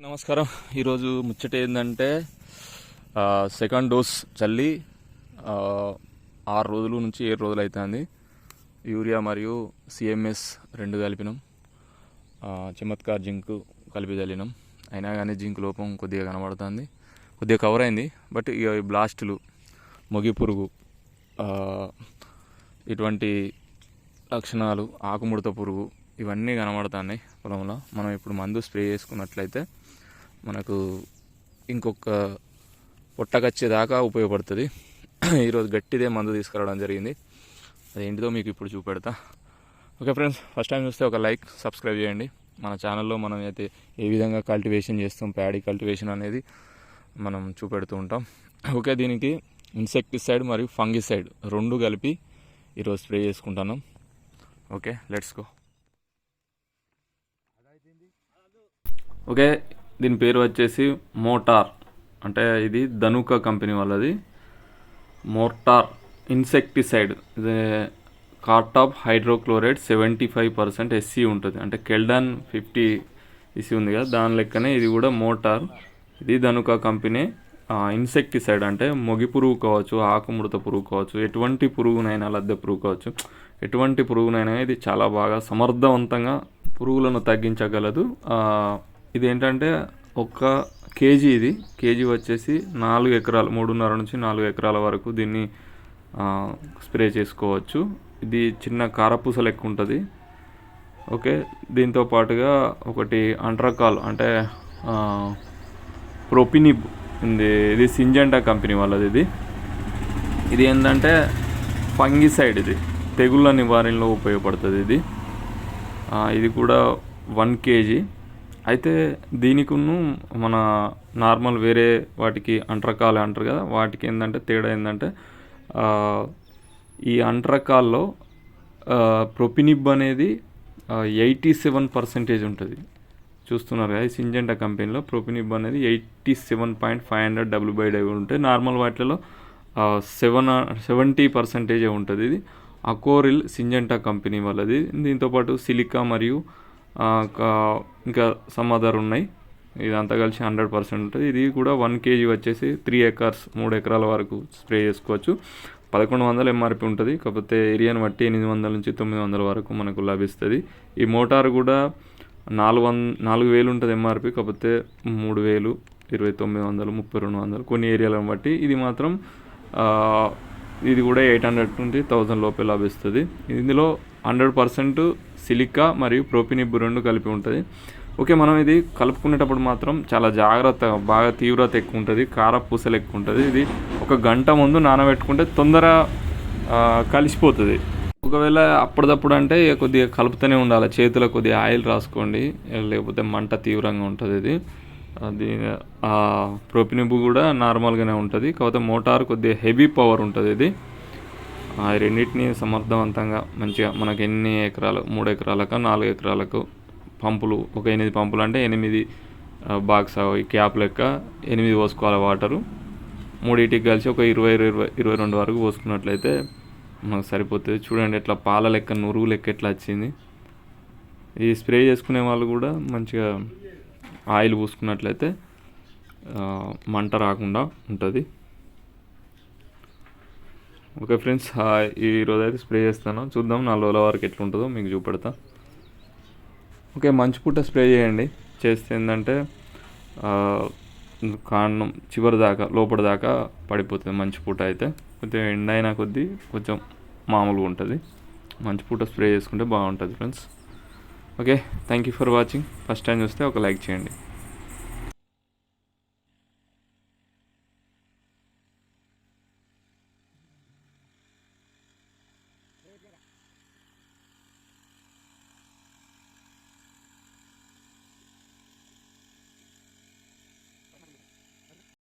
నమస్కారం. ఈరోజు ముచ్చట ఏంటంటే సెకండ్ డోస్ చల్లి ఆరు రోజుల నుంచి ఏడు రోజులు అవుతుంది యూరియా మరియు సిఎంఎస్ రెండు కలిపినాం. చమత్కార్ జింక్ కలిపి చల్లినాం. అయినా కానీ జింక్ లోపం కొద్దిగా కనబడుతుంది. కొద్దిగా కవర్ అయింది. బట్ ఇక ఈ బ్లాస్టులు మొగి పురుగు ఇటువంటి లక్షణాలు ఆకుముడత పురుగు ఇవన్నీ కనబడుతున్నాయి పొలంలో. మనం ఇప్పుడు మందు స్ప్రే చేసుకున్నట్లయితే మనకు ఇంకొక పొట్టకచ్చేదాకా ఉపయోగపడుతుంది. ఈరోజు గట్టిదే మందు తీసుకురావడం జరిగింది. అదేంటిదో మీకు ఇప్పుడు చూపెడతా. ఓకే ఫ్రెండ్స్ ఫస్ట్ టైం చూస్తే ఒక లైక్ సబ్స్క్రైబ్ చేయండి. మన ఛానల్లో మనం అయితే ఏ విధంగా కల్టివేషన్ చేస్తాం ప్యాడీ కల్టివేషన్ అనేది మనం చూపెడుతూ ఉంటాం. ఓకే దీనికి ఇన్సెక్టిసైడ్ మరియు ఫంగిసైడ్ రెండు కలిపి ఈరోజు స్ప్రే చేసుకుంటాను ఓకే లెట్స్ గో. ఓకే దీని పేరు వచ్చేసి మోటార్. అంటే ఇది ధనుక కంపెనీ వాళ్ళది. Motor insecticide. ఇది cartap hydrochloride seventy five percent SC ఉంటుంది. అంటే కెల్డాన్ ఫిఫ్టీ ఇసి ఉంది కదా దాని లెక్కనే ఇది కూడా మోటార్. ఇది ధనుక కంపెనీ. ఇన్సెక్టిసైడ్ అంటే మొగి పురుగు కావచ్చు ఆకుముడత పురుగు కావచ్చు ఎటువంటి పురుగునైనా లద్దె పురుగు కావచ్చు ఎటువంటి పురుగునైనా ఇది చాలా బాగా సమర్థవంతంగా పురుగులను తగ్గించగలదు. ఇది ఏంటంటే ఒక కేజీ ఇది. కేజీ వచ్చేసి నాలుగు ఎకరాలు మూడున్నర నుంచి నాలుగు ఎకరాల వరకు దీన్ని స్ప్రే చేసుకోవచ్చు. ఇది చిన్న కారపూస లెక్క ఉంటుంది. ఓకే దీంతో పాటుగా ఒకటి అంట్రకాల్ అంటే ప్రొపినిబ్ ఉంది. ఇది సింజెంటా కంపెనీ వాళ్ళది ఇది. ఇది ఏంటంటే ఫంగిసైడ్ ఇది. తెగుళ్ళ నివారణలో ఉపయోగపడుతుంది ఇది. ఇది కూడా వన్ కేజీ. అయితే దీనికును మన నార్మల్ వేరే వాటికి అంటరకాలు అంటారు కదా వాటికి ఏంటంటే తేడా ఏంటంటే ఈ అంటరకాల్లో ప్రొపినిబ్ అనేది ఎయిటీ సెవెన్ పర్సెంటేజ్ ఉంటుంది. చూస్తున్నారు కదా సింజెంటా కంపెనీలో ప్రొపినిబ్ అనేది eighty seven point five hundred W by die ఉంటాయి నార్మల్ వాటిలో సెవెన్ సెవెంటీ పర్సెంటేజే ఉంటుంది. ఇది అకోరిల్ సింజెంటా కంపెనీ వాళ్ళది. దీంతోపాటు సిలికా మరియు ఇంకా సమ్ అదర్ ఉన్నాయి. ఇదంతా కలిసి హండ్రెడ్ పర్సెంట్ ఉంటుంది. ఇది కూడా వన్ కేజీ వచ్చేసి త్రీ ఎకర్స్ మూడు ఎకరాల వరకు స్ప్రే చేసుకోవచ్చు. పదకొండు వందల ఎంఆర్పి ఉంటుంది. కాకపోతే ఏరియాని బట్టి ఎనిమిది వందల నుంచి తొమ్మిది వందల వరకు మనకు లభిస్తుంది. ఈ మోటార్ కూడా నాలుగు వంద నాలుగు వేలు ఉంటుంది ఎంఆర్పి కాకపోతే మూడు వేలు ఇరవై తొమ్మిది వందలు ముప్పై రెండు వందలు కొన్ని ఏరియాలను బట్టి. ఇది మాత్రం ఇది కూడా ఎయిట్ హండ్రెడ్ నుండి థౌజండ్ లోపే లభిస్తుంది ఇందులో హండ్రెడ్ పర్సెంట్ సిలికా మరియు ప్రోపినిబ్ రెండు కలిపి ఉంటుంది. ఓకే మనం ఇది కలుపుకునేటప్పుడు మాత్రం చాలా జాగ్రత్త బాగా తీవ్రత ఎక్కువ ఉంటుంది కార పూసలు ఎక్కువ ఉంటుంది. ఇది ఒక గంట ముందు నానబెట్టుకుంటే తొందర కలిసిపోతుంది. ఒకవేళ అప్పటిదప్పుడు అంటే కొద్దిగా కలుపుతూనే ఉండాలి. చేతిలో కొద్దిగా ఆయిల్ రాసుకోండి లేకపోతే మంట తీవ్రంగా ఉంటుంది ఇది. అది ఆ ప్రొపినిబు కూడా నార్మల్గానే ఉంటుంది. కాకపోతే మోటార్ కొద్దిగా హెవీ పవర్ ఉంటుంది ఇది. ఆ రెండింటిని సమర్థవంతంగా మంచిగా మనకి ఎన్ని ఎకరాలు మూడు ఎకరాలకు నాలుగు ఎకరాలకు పంపులు ఒక ఎనిమిది పంపులు అంటే ఎనిమిది బాక్స్ ఈ క్యాప్ లెక్క ఎనిమిది పోసుకోవాలి వాటరు మూడింటికి కలిసి ఒక ఇరవై ఇరవై ఇరవై రెండు వరకు పోసుకున్నట్లయితే మనకు సరిపోతుంది. చూడండి ఎట్లా పాల లెక్క నురుగు లెక్క ఎట్లా వచ్చింది. ఈ స్ప్రే చేసుకునే వాళ్ళు కూడా మంచిగా ఆయిల్ పూసుకున్నట్లయితే మంట రాకుండా ఉంటుంది. ఓకే ఫ్రెండ్స్ ఈరోజు అయితే స్ప్రే చేస్తాను. చూద్దాం నాలుగు రోజుల వరకు ఎట్లా ఉంటుందో మీకు చూపెడతా. ఓకే మంచి పూట స్ప్రే చేయండి. చేస్తే ఏంటంటే కాండం చివరి దాకా లోపల దాకా పడిపోతుంది మంచి పూట అయితే. కొంచెం ఎండ అయినా కొద్దీ కొంచెం మామూలుగా ఉంటుంది. మంచి పూట స్ప్రే చేసుకుంటే బాగుంటుంది friends. Okay thank you for watching first time చూస్తే ఒక లైక్ చేయండి.